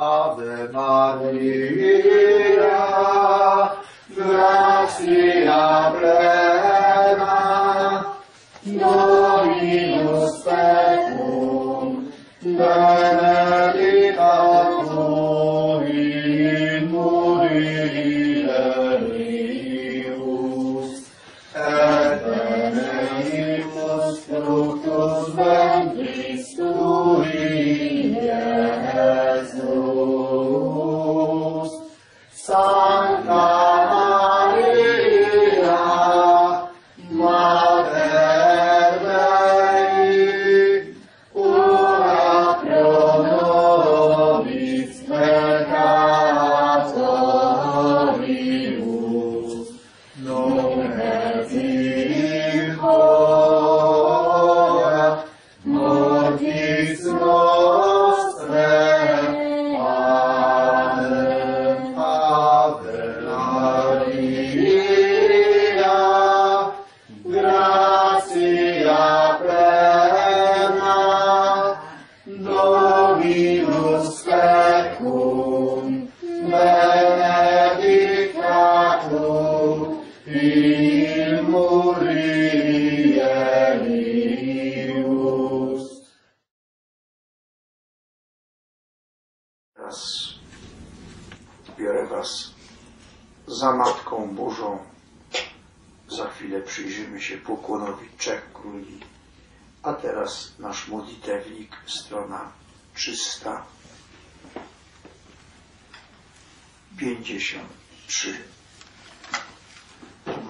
Ave Maria, gratia plena, Dominus tecum, Deus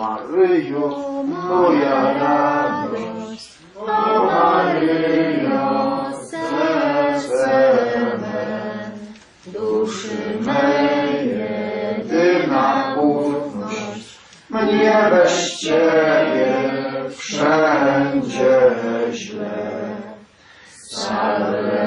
Maryjo, moja radość, o Maryjo, serce me, duszy mej jedyna ufność, mnie bez Ciebie wszędzie źle. Salve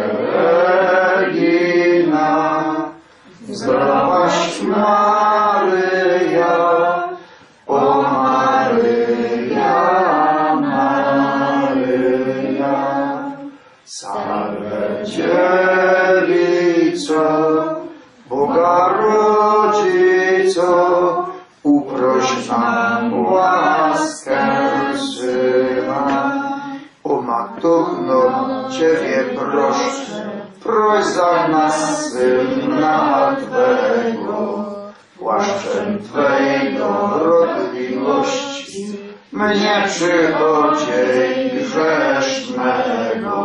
za nas Syna Twego, płaszczem Twej dobrotliwości, mnie przychodziej grzesznego.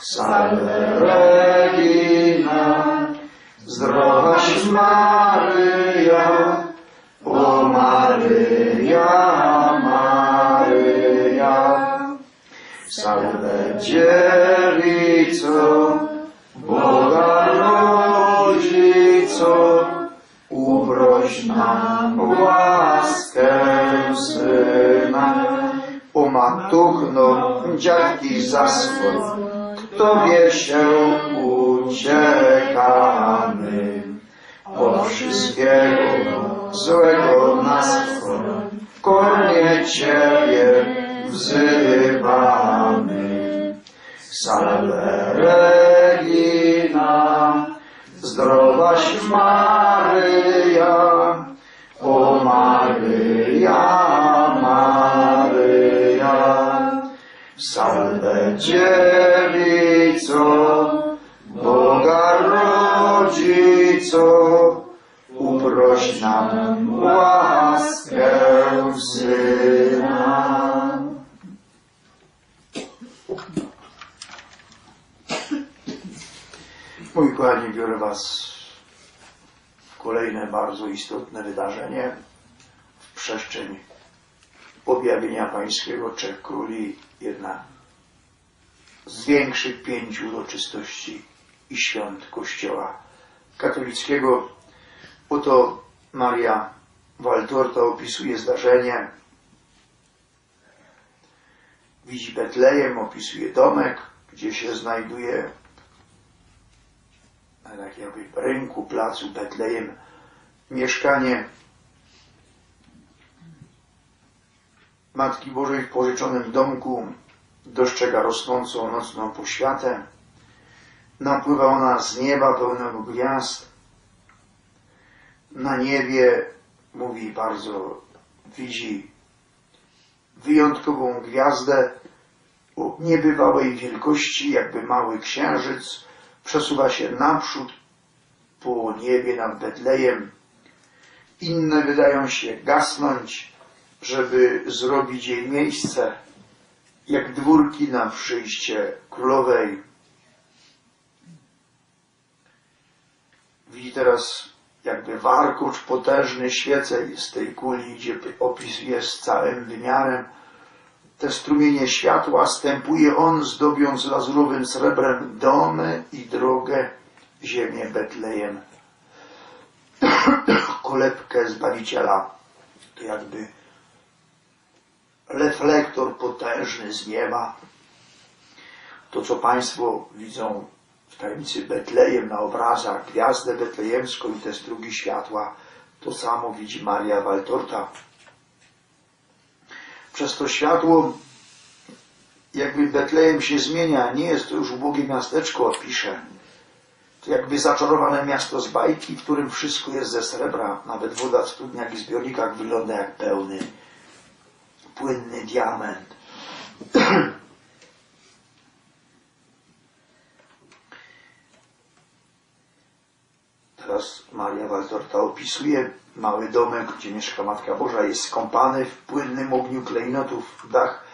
Salve Regina, zdrowaś Maryja, o Maryja, Maryja. Salve dziewico, uproś nam łaskę Syna. O Matuchno, dziadki zasłoń, k Tobie się uciekamy. Od wszystkiego złego nas w kornie Ciebie wzywamy. Salve Regina, zdrowaś Maryja, Salve dziewico, Boga rodzico, uproś nam łaskę Syna. Mój kochani, biorę Was w kolejne bardzo istotne wydarzenie w przestrzeń objawienia Pańskiego Trzech Króli, jedna z większych pięciu uroczystości i świąt Kościoła katolickiego. Oto Maria Waltorta opisuje zdarzenie. Widzi Betlejem, opisuje domek, gdzie się znajduje na tak rynku, placu Betlejem mieszkanie Matki Bożej w pożyczonym domku dostrzega rosnącą nocną poświatę. napływa ona z nieba pełnego gwiazd. Na niebie, mówi bardzo, widzi wyjątkową gwiazdę o niebywałej wielkości, jakby mały księżyc, przesuwa się naprzód po niebie nad Betlejem. Inne wydają się gasnąć, żeby zrobić jej miejsce, jak dwórki na przyjście królowej. Widzi teraz jakby warkocz potężny świece z tej kuli, gdzie opis jest całym wymiarem. Te strumienie światła stępuje on, zdobiąc lazurowym srebrem domy i drogę, ziemię Betlejem. Kolebkę Zbawiciela, to jakby reflektor potężny z nieba. To, co Państwo widzą w tajemnicy Betlejem na obrazach, gwiazdę betlejemską i te strugi światła, to samo widzi Maria Waltorta. Przez to światło jakby Betlejem się zmienia, nie jest to już ubogie miasteczko, pisze. To jakby zaczarowane miasto z bajki, w którym wszystko jest ze srebra, nawet woda w studniach i zbiornikach wygląda jak pełny, płynny diament. Teraz Maria Waltorta opisuje mały domek, gdzie mieszka Matka Boża, jest skąpany w płynnym ogniu klejnotów, dach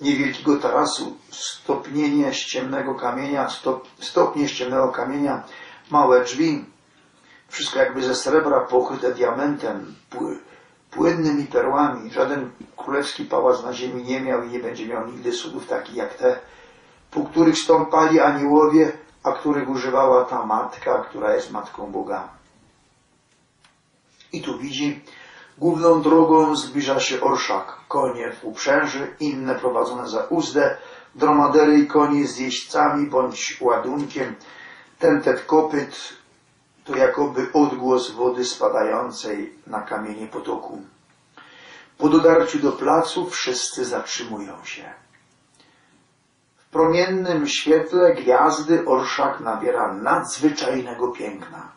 niewielkiego tarasu, stopnienie ściemnego kamienia, stop, stopnie ściemnego kamienia, małe drzwi, wszystko jakby ze srebra pokryte diamentem, płynnymi perłami. Żaden królewski pałac na ziemi nie miał i nie będzie miał nigdy cudów takich jak te, po których stąpali aniołowie, a których używała ta matka, która jest matką Boga. I tu widzi, główną drogą zbliża się orszak, konie w uprzęży, inne prowadzone za uzdę, dromadery i konie z jeźdźcami bądź ładunkiem. Ten tet kopyt to jakoby odgłos wody spadającej na kamienie potoku. Po dotarciu do placu wszyscy zatrzymują się. W promiennym świetle gwiazdy orszak nabiera nadzwyczajnego piękna.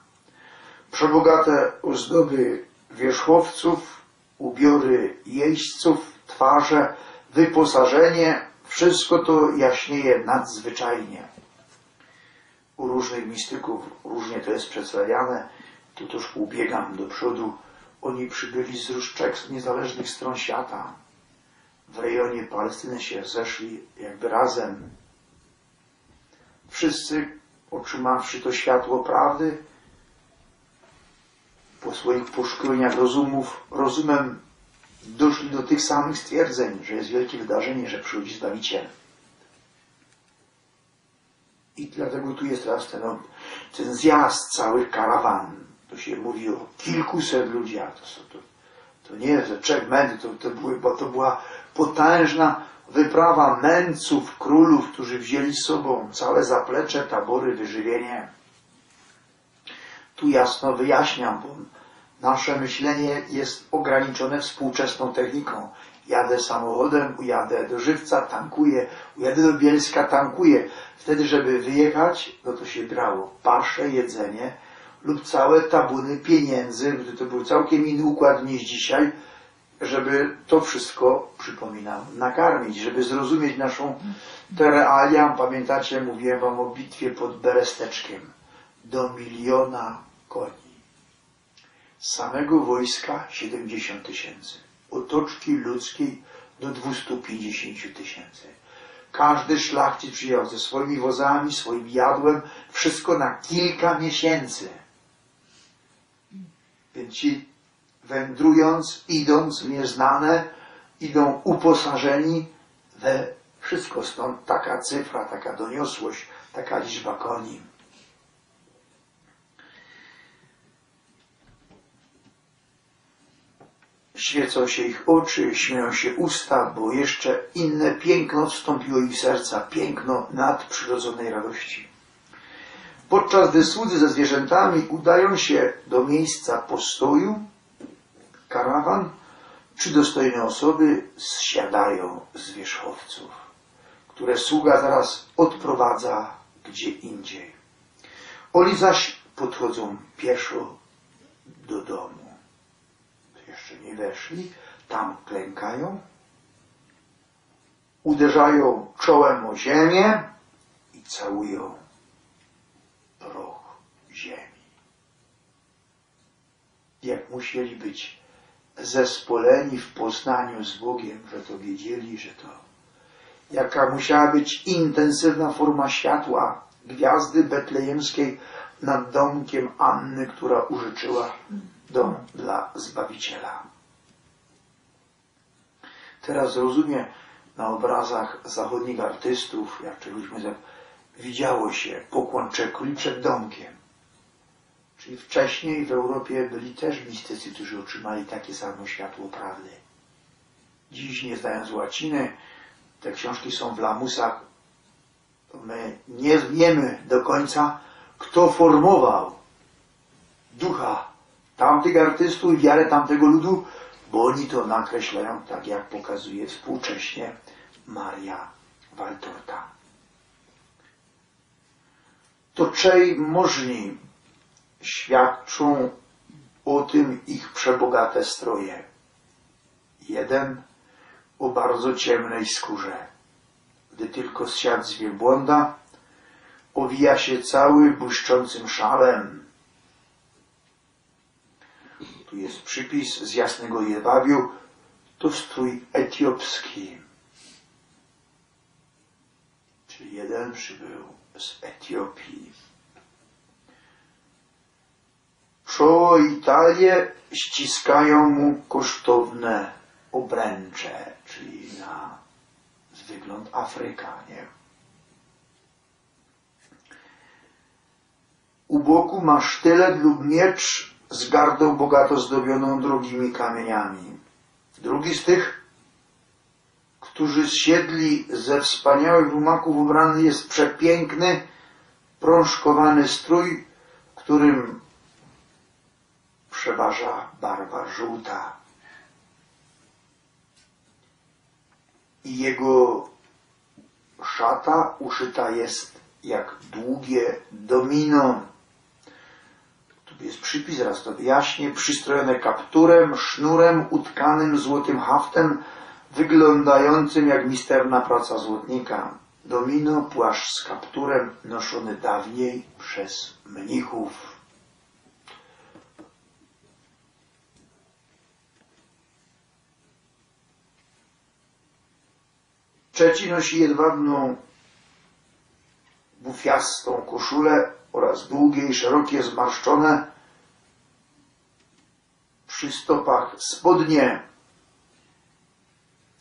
Przebogate ozdoby wierzchowców, ubiory jeźdźców, twarze, wyposażenie, wszystko to jaśnieje nadzwyczajnie. U różnych mistyków różnie to jest przedstawiane. Tu troszkę ubiegam do przodu. Oni przybyli z z niezależnych stron świata. W rejonie Palestyny się zeszli jakby razem. Wszyscy, otrzymawszy to światło prawdy, po swoich poszkoleniach rozumów, rozumem doszli do tych samych stwierdzeń, że jest wielkie wydarzenie, że przychodzi Zbawiciel. I dlatego tu jest teraz ten, ten zjazd całych karawan. To się mówi o kilkuset ludziach. To, to, to nie jest, że trzech mędrów, to, to, były, bo to była potężna wyprawa mędrców, królów, którzy wzięli z sobą całe zaplecze, tabory, wyżywienie. Tu jasno wyjaśniam, bo nasze myślenie jest ograniczone współczesną techniką. Jadę samochodem, ujadę do Żywca, tankuję, ujadę do Bielska, tankuję. Wtedy, żeby wyjechać, no to się brało pasze, jedzenie lub całe tabuny pieniędzy, to był całkiem inny układ niż dzisiaj, żeby to wszystko, przypominam, nakarmić, żeby zrozumieć naszą te realia. Pamiętacie, mówiłem wam o bitwie pod Beresteczkiem. Do miliona koni. Samego wojska 70 tysięcy. Otoczki ludzkiej do 250 tysięcy. Każdy szlachcic przyjechał ze swoimi wozami, swoim jadłem, wszystko na kilka miesięcy. Więc ci wędrując, idąc w nieznane, idą uposażeni we wszystko. Stąd taka cyfra, taka doniosłość, taka liczba koni. Świecą się ich oczy, śmieją się usta, bo jeszcze inne piękno wstąpiło ich w serca, piękno nadprzyrodzonej radości. Podczas gdy słudzy ze zwierzętami udają się do miejsca postoju, karawan, czy dostojne osoby zsiadają z wierzchowców, które sługa zaraz odprowadza gdzie indziej. Oni zaś podchodzą pieszo do domu. Weszli, tam klękają, uderzają czołem o ziemię i całują roch ziemi. Jak musieli być zespoleni w poznaniu z Bogiem, że to wiedzieli, że to jaka musiała być intensywna forma światła gwiazdy betlejemskiej nad domkiem Anny, która użyczyła dom dla Zbawiciela. Teraz rozumie na obrazach zachodnich artystów, jak czegoś mówiąc, widziało się pokłon czekuli przed domkiem. Czyli wcześniej w Europie byli też mistycy, którzy otrzymali takie samo światło prawdy. Dziś, nie znając łaciny, te książki są w lamusach. My nie wiemy do końca, kto formował ducha tamtych artystów i wiarę tamtego ludu, bo oni to nakreślają tak, jak pokazuje współcześnie Maria Waltorta. To czej możni świadczą o tym ich przebogate stroje. Jeden o bardzo ciemnej skórze. Gdy tylko zsiadł z wielbłąda, owija się cały błyszczącym szalem. Tu jest przypis z jasnego jedwabiu, to strój etiopski. Czyli jeden przybył z Etiopii. Czoło i talię ściskają mu kosztowne obręcze, czyli na wygląd Afryka, nie? U boku ma sztylet lub miecz z gardą bogato zdobioną drogimi kamieniami. Drugi z tych, którzy zsiedli ze wspaniałych rumaków ubrany jest przepiękny, prążkowany strój, którym przeważa barwa żółta. I jego szata uszyta jest jak długie domino. Tu jest przypis, raz to wyjaśnię, przystrojone kapturem, sznurem utkanym złotym haftem, wyglądającym jak misterna praca złotnika. Domino, płaszcz z kapturem, noszony dawniej przez mnichów. Trzeci nosi jedwabną bufiastą koszulę oraz długie i szerokie zmarszczone przy stopach spodnie.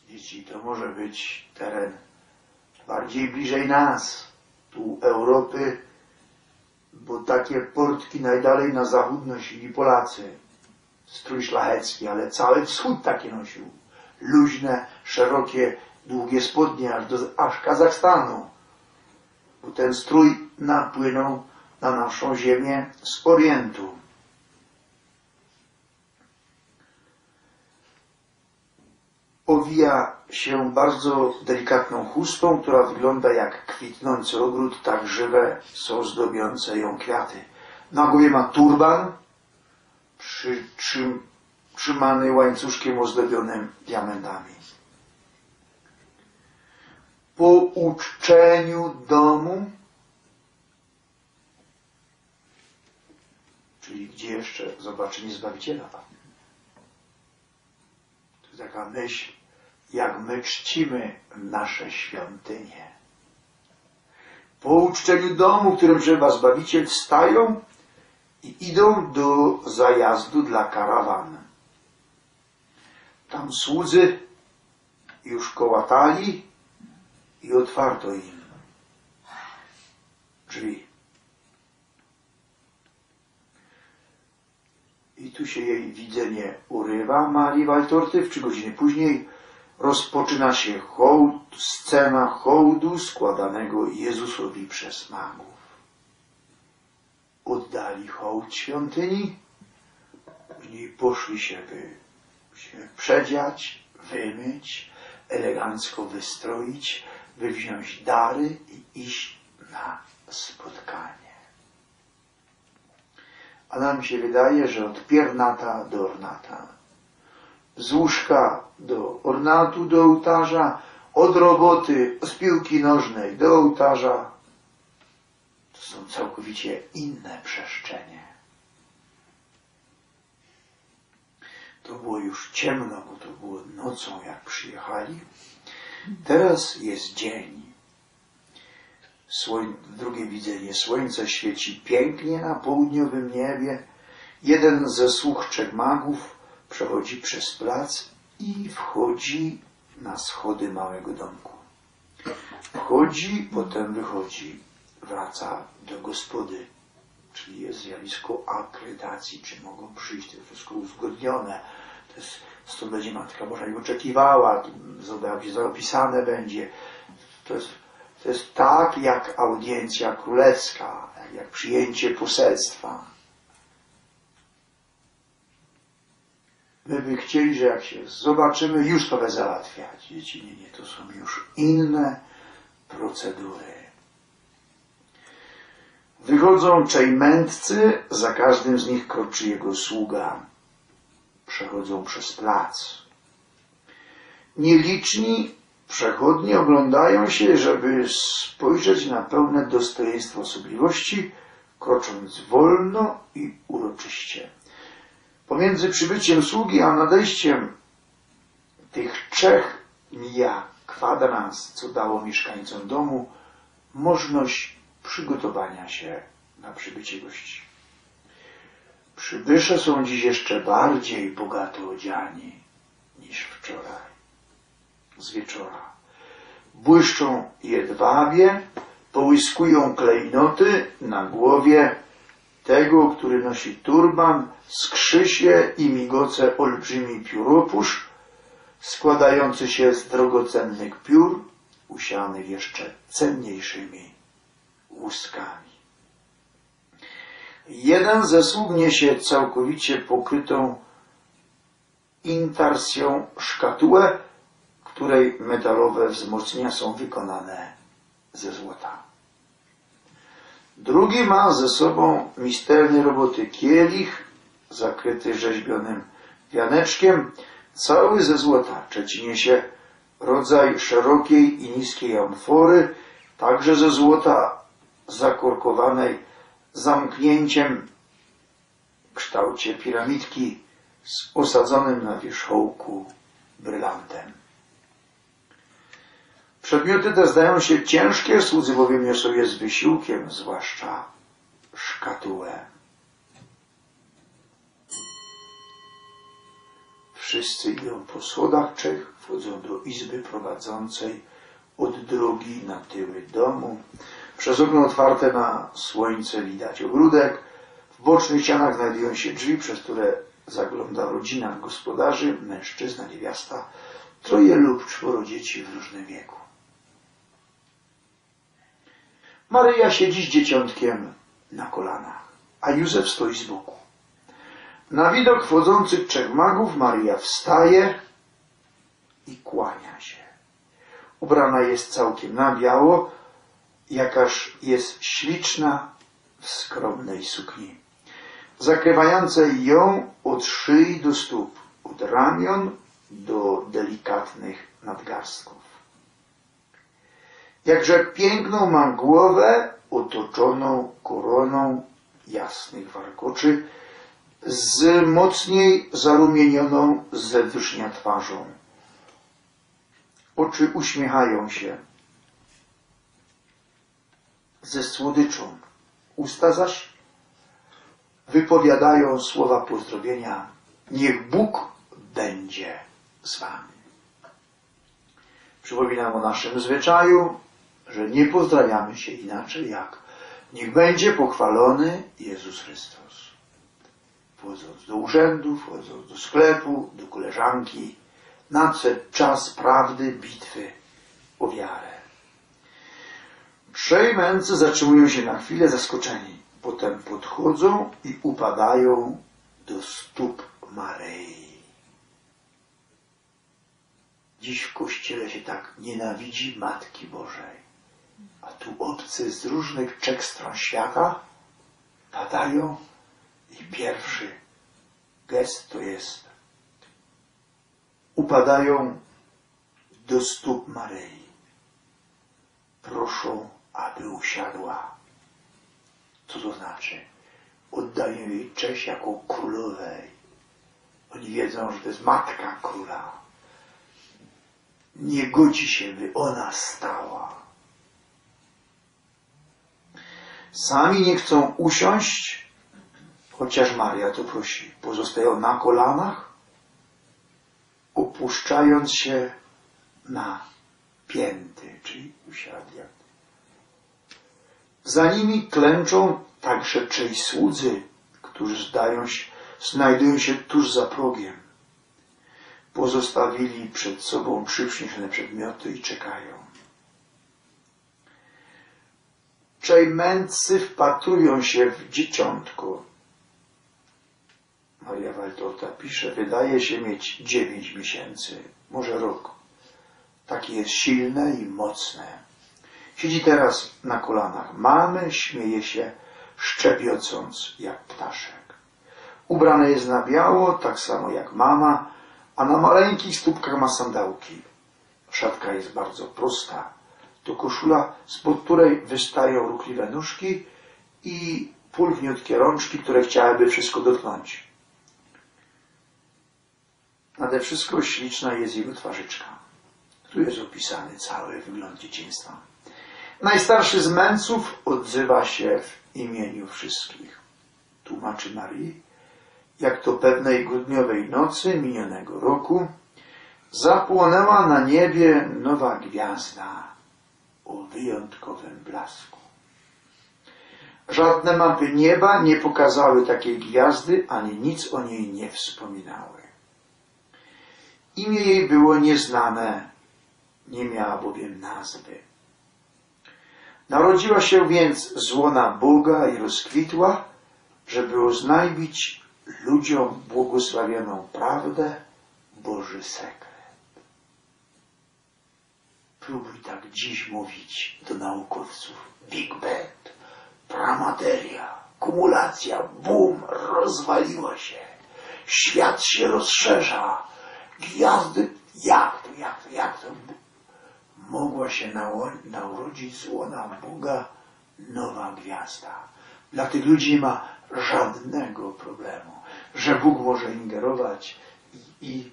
Dzieci, to może być teren bardziej bliżej nas, tu Europy, bo takie portki najdalej na zachód nosili Polacy. Strój szlachecki, ale cały wschód takie nosił. Luźne, szerokie, długie spodnie aż do aż Kazachstanu. Bo ten strój napłynął na naszą ziemię z Orientu. Owija się bardzo delikatną chustą, która wygląda jak kwitnący ogród, tak żywe są zdobiące ją kwiaty. Na głowie ma turban, przy, czym, trzymany łańcuszkiem ozdobionym diamentami. Po uczczeniu domu, czyli gdzie jeszcze zobaczenie Zbawiciela. To jest taka myśl, jak my czcimy nasze świątynie. Po uczczeniu domu, którym żywa Zbawiciel, wstają i idą do zajazdu dla karawan. Tam słudzy już kołatali i otwarto im drzwi. I tu się jej widzenie urywa Marii Waltorty. W trzy godziny później rozpoczyna się hołd, scena hołdu składanego Jezusowi przez magów. Oddali hołd świątyni, później poszli się, by się przedziać, wymyć, elegancko wystroić, by wziąć dary i iść na spotkanie. A nam się wydaje, że od piernata do ornata. Z łóżka do ornatu, do ołtarza, od roboty, z piłki nożnej do ołtarza. To są całkowicie inne przestrzenie. To było już ciemno, bo to było nocą, jak przyjechali. Teraz jest dzień. Słoń, drugie widzenie. Słońce świeci pięknie na południowym niebie. Jeden ze słuch trzech magów przechodzi przez plac i wchodzi na schody małego domku. Wchodzi, potem wychodzi, wraca do gospody. Czyli jest zjawisko akredytacji, czy mogą przyjść, to jest wszystko uzgodnione. To jest, stąd będzie Matka Boża i oczekiwała, zapisane będzie. To jest, to jest tak jak audiencja królewska, jak, przyjęcie poselstwa. My by chcieli, że jak się zobaczymy, już to załatwiać. Dzieci, nie, nie, to są już inne procedury. Wychodzą trzej mędrcy, za każdym z nich kroczy jego sługa. Przechodzą przez plac. Nieliczni przechodni oglądają się, żeby spojrzeć na pełne dostojeństwo osobliwości, krocząc wolno i uroczyście. Pomiędzy przybyciem sługi a nadejściem tych trzech mija kwadrans, co dało mieszkańcom domu możliwość przygotowania się na przybycie gości. Przybysze są dziś jeszcze bardziej bogato odziani niż wczoraj, z wieczora. Błyszczą jedwabie, połyskują klejnoty na głowie tego, który nosi turban, skrzysie i migoce olbrzymi pióropusz, składający się z drogocennych piór, usianych jeszcze cenniejszymi łuskami. Jeden ze sług niesie całkowicie pokrytą intarsją szkatułę, której metalowe wzmocnienia są wykonane ze złota. Drugi ma ze sobą misterny roboty kielich, zakryty rzeźbionym wianeczkiem, cały ze złota. Trzeci niesie rodzaj szerokiej i niskiej amfory, także ze złota zakorkowanej zamknięciem w kształcie piramidki z osadzonym na wierzchołku brylantem. Przedmioty te zdają się ciężkie, słudzy bowiem niosą je z wysiłkiem, zwłaszcza szkatułę. Wszyscy idą po schodach trzech, wchodzą do izby prowadzącej od drogi na tyły domu. Przez okno otwarte na słońce widać ogródek. W bocznych ścianach znajdują się drzwi, przez które zagląda rodzina gospodarzy, mężczyzna, niewiasta, troje lub czworo dzieci w różnym wieku. Maryja siedzi z dzieciątkiem na kolanach, a Józef stoi z boku. Na widok wchodzących trzech magów Maryja wstaje i kłania się. Ubrana jest całkiem na biało, jakaż jest śliczna w skromnej sukni, zakrywającej ją od szyi do stóp, od ramion do delikatnych nadgarstków. Jakże piękną mam głowę otoczoną koroną jasnych warkoczy, z mocniej zarumienioną zewnętrznia twarzą. Oczy uśmiechają się ze słodyczą. Usta zaś wypowiadają słowa pozdrowienia. Niech Bóg będzie z wami. Przypominam o naszym zwyczaju, że nie pozdrawiamy się inaczej jak niech będzie pochwalony Jezus Chrystus. Wchodząc do urzędu, wchodząc do sklepu, do koleżanki, nadszedł czas prawdy, bitwy o wiarę. Trzej mędrcy zatrzymują się na chwilę zaskoczeni. Potem podchodzą i upadają do stóp Maryi. Dziś w kościele się tak nienawidzi Matki Bożej. A tu obcy z różnych trzech stron świata padają I pierwszy gest to jest upadają do stóp Maryi. Proszą, aby usiadła. Co to znaczy? Oddają jej cześć jako królowej. Oni wiedzą, że to jest matka króla. Nie godzi się, by ona stała. Sami nie chcą usiąść, chociaż Maria to prosi. Pozostają na kolanach, opuszczając się na pięty, czyli usiadli. Za nimi klęczą także trzej słudzy, którzy zdają się, znajdują się tuż za progiem. Pozostawili przed sobą trzy przyniesione przedmioty i czekają. Trzej mędrcy wpatrują się w dzieciątko. Maria Waldorta pisze, wydaje się mieć dziewięć miesięcy, może rok. Takie jest silne i mocne. Siedzi teraz na kolanach mamy, śmieje się, szczebiocąc jak ptaszek. Ubrane jest na biało, tak samo jak mama, a na maleńkich stópkach ma sandałki. Szatka jest bardzo prosta. To koszula, spod której wystają ruchliwe nóżki i pulchniutkie rączki, które chciałyby wszystko dotknąć. Nade wszystko śliczna jest jego twarzyczka. Tu jest opisany cały wygląd dzieciństwa. Najstarszy z męców odzywa się w imieniu wszystkich. Tłumaczy Marii, jak to pewnej grudniowej nocy minionego roku zapłonęła na niebie nowa gwiazda o wyjątkowym blasku. Żadne mapy nieba nie pokazały takiej gwiazdy, ani nic o niej nie wspominały. Imię jej było nieznane, nie miała bowiem nazwy. Narodziła się więc z łona Boga i rozkwitła, żeby oznajmić ludziom błogosławioną prawdę, Boży sekret. Próbuj tak dziś mówić do naukowców. Big Bang, pramateria, kumulacja, boom, rozwaliła się. Świat się rozszerza. Gwiazdy, jak to, jak to, jak to? Mogła się naurodzić z łona Boga nowa gwiazda. Dla tych ludzi nie ma żadnego problemu, że Bóg może ingerować i, i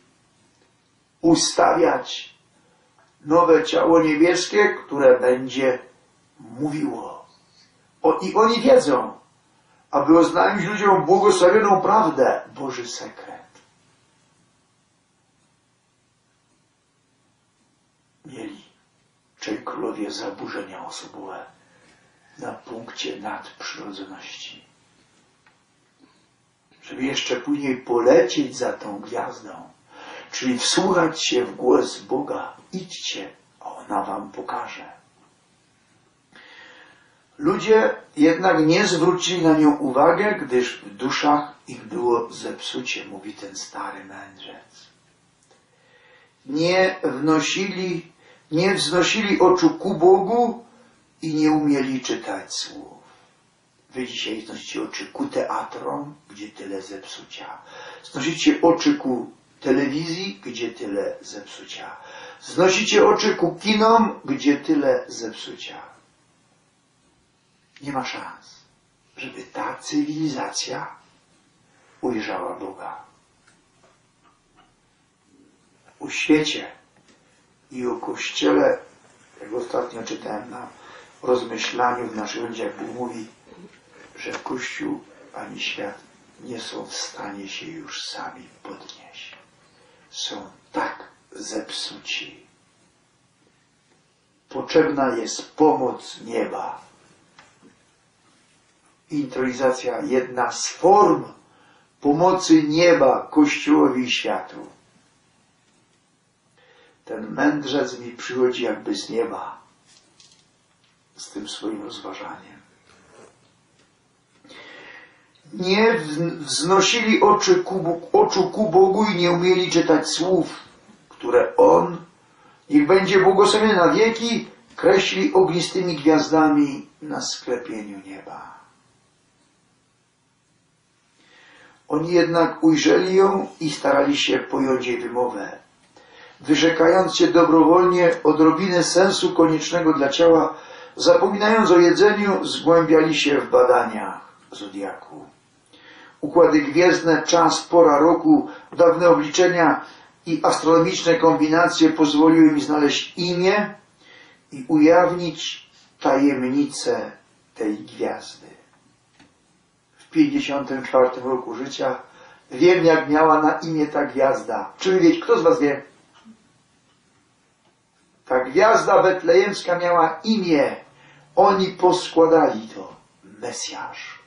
ustawiać nowe ciało niebieskie, które będzie mówiło. O, I oni wiedzą, aby oznajmić ludziom błogosławioną prawdę, Boży sekret. Mieli trzej królowie zaburzenia osobowe na punkcie nadprzyrodzoności. Żeby jeszcze później polecieć za tą gwiazdą, czyli wsłuchać się w głos Boga, idźcie, ona wam pokaże. Ludzie jednak nie zwrócili na nią uwagę, gdyż w duszach ich było zepsucie, mówi ten stary mędrzec. Nie wnosili, nie wznosili oczu ku Bogu i nie umieli czytać słów. Wy dzisiaj znosicie oczy ku teatrom, gdzie tyle zepsucia. Znosicie oczy ku telewizji, gdzie tyle zepsucia. Znosicie oczy ku kinom, gdzie tyle zepsucia. Nie ma szans, żeby ta cywilizacja ujrzała Boga. O świecie i o Kościele, jak ostatnio czytałem na rozmyślaniu w naszych ludziach, Bóg mówi, że Kościół ani świat nie są w stanie się już sami podnieść. Są tak zepsuci. Potrzebna jest pomoc nieba. Intronizacja jedna z form pomocy nieba Kościołowi i światu. Ten mędrzec mi przychodzi jakby z nieba z tym swoim rozważaniem. Nie wz- wznosili oczy ku, oczu ku Bogu i nie umieli czytać słów, które On, niech będzie błogosławiony na wieki, kreśli ognistymi gwiazdami na sklepieniu nieba. Oni jednak ujrzeli ją i starali się pojąć jej wymowę. Wyrzekając się dobrowolnie odrobinę sensu koniecznego dla ciała, zapominając o jedzeniu, zgłębiali się w badaniach zodiaku. Układy gwiezdne, czas, pora roku, dawne obliczenia i astronomiczne kombinacje pozwoliły mi znaleźć imię i ujawnić tajemnicę tej gwiazdy. W 54 roku życia wiem, jak miała na imię ta gwiazda. Czy wiecie, kto z was wie? Ta gwiazda betlejemska miała imię. Oni poskładali to. Mesjasz.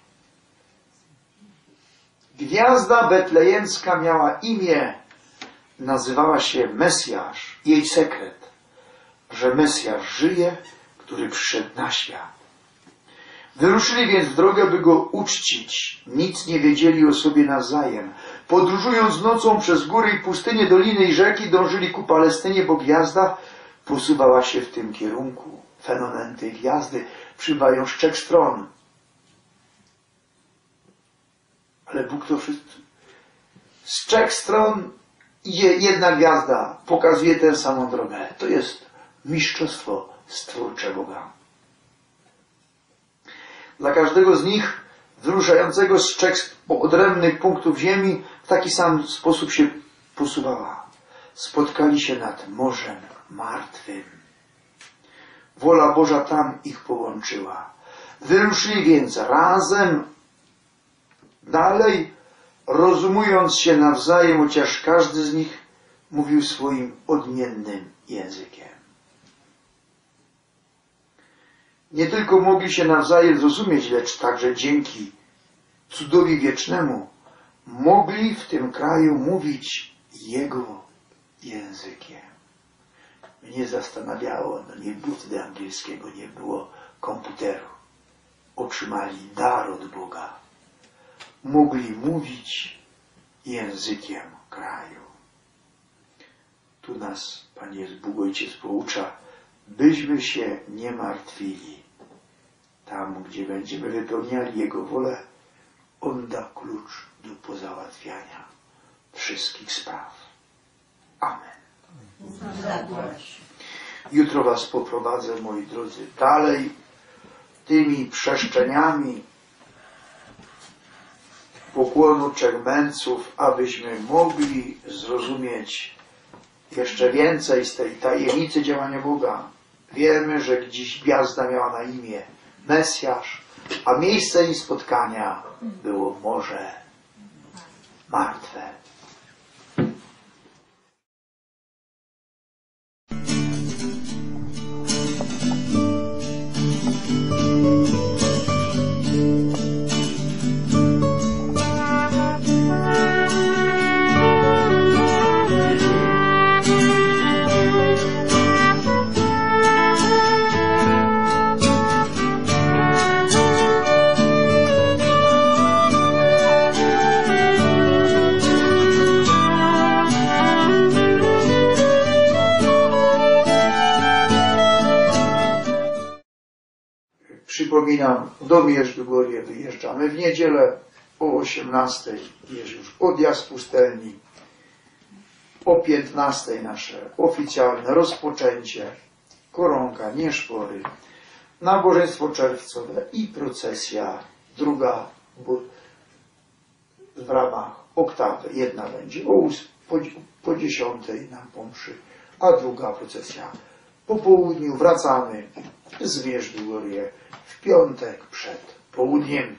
Gwiazda betlejemska miała imię. Nazywała się Mesjasz. Jej sekret, że Mesjasz żyje, który przyszedł na świat. Wyruszyli więc w drogę, by go uczcić. Nic nie wiedzieli o sobie nawzajem. Podróżując nocą przez góry i pustynie, doliny i rzeki, dążyli ku Palestynie, bo gwiazda posuwała się w tym kierunku. Fenomen tej gwiazdy przybywają z trzech stron. Ale Bóg to wszystko. Z trzech stron jedna gwiazda, pokazuje tę samą drogę. To jest mistrzostwo stwórcze Boga. Dla każdego z nich, wyruszającego z trzech odrębnych punktów ziemi, w taki sam sposób się posuwała. Spotkali się nad Morzem Martwym. Wola Boża tam ich połączyła. Wyruszyli więc razem dalej, rozumując się nawzajem, chociaż każdy z nich mówił swoim odmiennym językiem. Nie tylko mogli się nawzajem zrozumieć, lecz także dzięki cudowi wiecznemu mogli w tym kraju mówić Jego językiem. Mnie zastanawiało, no nie było wtedy angielskiego, nie było komputeru. Otrzymali dar od Boga. Mogli mówić językiem kraju. Tu nas Pan Jezus Bóg Ojciec poucza, byśmy się nie martwili. Tam, gdzie będziemy wypełniali Jego wolę, On da klucz do pozałatwiania wszystkich spraw. Amen. Jutro Was poprowadzę, moi drodzy, dalej tymi przeszczeniami pokłonu trzech abyśmy mogli zrozumieć jeszcze więcej z tej tajemnicy działania Boga. Wiemy, że dziś gwiazda miała na imię Mesjasz, a miejsce jej spotkania było Morze Martwe. Do Mierzgórje wyjeżdżamy. W niedzielę o 18 jest już odjazd pustelni. O 15 nasze oficjalne rozpoczęcie, koronka, nieszpory, nabożeństwo czerwcowe i procesja druga w ramach oktawy. Jedna będzie o, po, po 10 nam pomszy, a druga procesja po południu. Wracamy z Wierzgórje w piątek przed południem.